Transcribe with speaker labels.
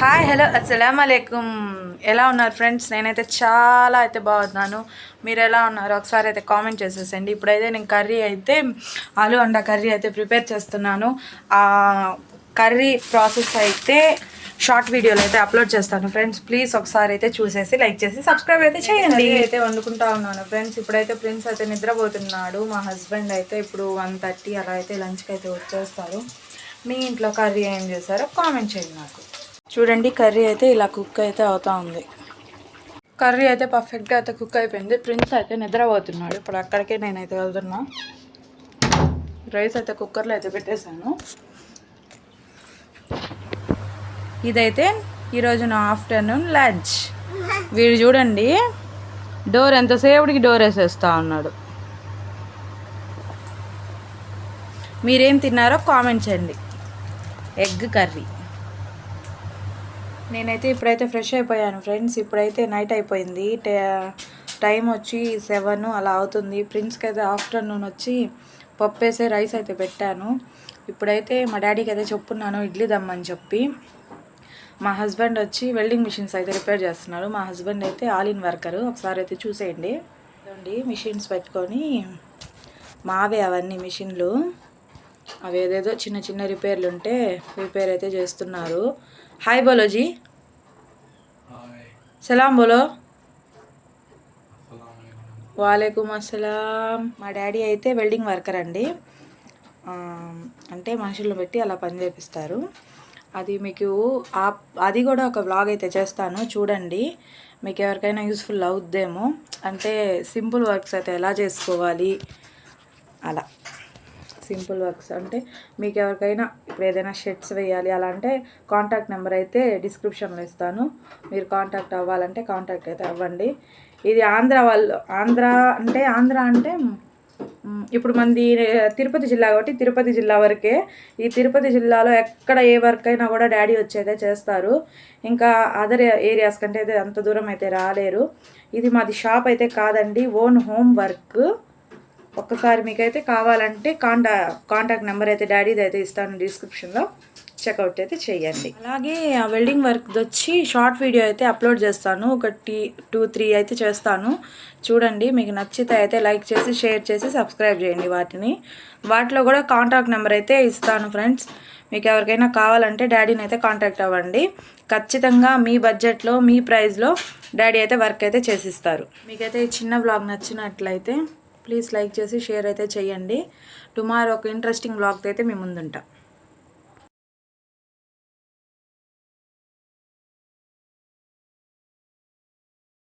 Speaker 1: Hi hello అస్సలం అలైకుం ఎలా ఉన్నారు ఫ్రెండ్స్ నేనైతే చాలా అయితే బాగున్నాను. మీరు ఎలా ఉన్నారు? ఒకసారి అయితే కామెంట్ చేసేసండి ఇప్పుడైతే నేను కర్రీ అయితే ఆలు అండా కర్రీ అయితే ప్రిపేర్ చేస్తున్నాను. ఆ కర్రీ ప్రాసెస్ అయితే షార్ట్ వీడియోలో అయితే అప్లోడ్ చేస్తాను. ఫ్రెండ్స్ ప్లీజ్ ఒకసారి అయితే చూసేసి లైక్ చేసి సబ్స్క్రైబ్ అయితే చేయండి. అయితే వండుకుంటా ఉన్నాను. ఫ్రెండ్స్ ఇప్పుడైతే ప్రిన్స్ అయితే నిద్రపోతున్నాడు. మా హస్బెండ్ అయితే ఇప్పుడు వన్ థర్టీ అలా అయితే లంచ్కి అయితే వచ్చేస్తారు. మీ ఇంట్లో కర్రీ ఏం చేశారో కామెంట్ చేయండి నాకు. చూడండి కర్రీ అయితే ఇలా కుక్ అయితే అవుతా ఉంది. కర్రీ అయితే పర్ఫెక్ట్గా అయితే కుక్ అయిపోయింది. ప్రిన్స్ అయితే నిద్రపోతున్నాడు. ఇప్పుడు అక్కడికే నేనైతే వెళ్తున్నా. రైస్ అయితే కుక్కర్లో అయితే పెట్టేశాను. ఇదైతే ఈరోజు నా ఆఫ్టర్నూన్ లంచ్. వీడు చూడండి డోర్ ఎంతసేపటికి డోర్ వేసేస్తా ఉన్నాడు. మీరేం తిన్నారో కామెంట్ చేయండి. Egg curry. నేనైతే ఇప్పుడైతే ఫ్రెష్ అయిపోయాను ఫ్రెండ్స్ ఇప్పుడైతే నైట్ అయిపోయింది. టే- టైం వచ్చి సెవెన్ అలా అవుతుంది. ప్రిన్స్కి అయితే ఆఫ్టర్నూన్ వచ్చి పప్పు వేసే రైస్ అయితే పెట్టాను. ఇప్పుడైతే మా డాడీకి అయితే చెప్పున్నాను ఇడ్లీ దమ్మని చెప్పి. మా హస్బెండ్ వచ్చి వెల్డింగ్ మిషన్స్ అయితే రిపేర్ చేస్తున్నారు మా హస్బెండ్ అయితే ఆల్ ఇన్ వర్కర్ ఒకసారి అయితే చూసేయండి. చూడండి మిషన్స్ పెట్టుకొని మావే అవన్నీ మిషన్లు అవి ఏదేదో చిన్న చిన్న రిపేర్లు ఉంటే రిపేర్ అయితే చేస్తున్నారు. హాయ్ బోలోజీ సలాం బోలో. వాలేకుమ్ అస్సలాం. మా డాడీ అయితే వెల్డింగ్ వర్కర్ అండి. అంటే మనుషులను పెట్టి అలా పని చేపిస్తారు. అది మీకు ఆ అది కూడా ఒక వ్లాగ్ అయితే చేస్తాను. చూడండి. మీకు ఎవరికైనా యూస్ఫుల్ అవుద్దేమో. అంటే సింపుల్ వర్క్స్ అయితే ఎలా చేసుకోవాలి? అలా. Simple works. అంటే మీకు ఎవరికైనా ఇప్పుడు ఏదైనా షర్ట్స్ వేయాలి అలా అంటే కాంటాక్ట్ నెంబర్ అయితే డిస్క్రిప్షన్లో ఇస్తాను. మీరు కాంటాక్ట్ అవ్వాలంటే కాంటాక్ట్ అయితే అవ్వండి. ఇది ఆంధ్ర వాళ్ళు ఆంధ్ర అంటే ఆంధ్ర అంటే ఇప్పుడు మంది తిరుపతి జిల్లా కాబట్టి తిరుపతి జిల్లా వరకే. ఈ తిరుపతి జిల్లాలో ఎక్కడ ఏ వర్క్ అయినా కూడా డాడీ వచ్చి అయితే చేస్తారు. ఇంకా అదర్ ఏరియాస్ కంటే అయితే అంత దూరం అయితే రాలేరు. ఇది మాది షాప్ అయితే కాదండి ఓన్ హోమ్ వర్క్. ఒక్కసారి మీకైతే కావాలంటే కాంటా కాంటాక్ట్ నెంబర్ అయితే డాడీది అయితే ఇస్తాను డిస్క్రిప్షన్లో. చెక్అవుట్ అయితే చేయండి. అలాగే ఆ వెల్డింగ్ వర్క్ వచ్చి షార్ట్ వీడియో అయితే అప్లోడ్ చేస్తాను. ఒకటి టూ త్రీ అయితే చేస్తాను. చూడండి మీకు నచ్చితే అయితే లైక్ చేసి షేర్ చేసి సబ్స్క్రైబ్ చేయండి వాటిని. వాటిలో కూడా కాంటాక్ట్ నెంబర్ అయితే ఇస్తాను ఫ్రెండ్స్. మీకు ఎవరికైనా కావాలంటే డాడీని అయితే కాంటాక్ట్ అవ్వండి. ఖచ్చితంగా మీ బడ్జెట్లో మీ ప్రైస్లో డాడీ అయితే వర్క్ అయితే చేసిస్తారు. మీకైతే ఈ చిన్న బ్లాగ్ నచ్చినట్లయితే ప్లీజ్ లైక్ చేసి షేర్ అయితే చేయండి. టుమారో ఒక ఇంట్రెస్టింగ్ బ్లాగ్తో అయితే మీ ముందుంటా.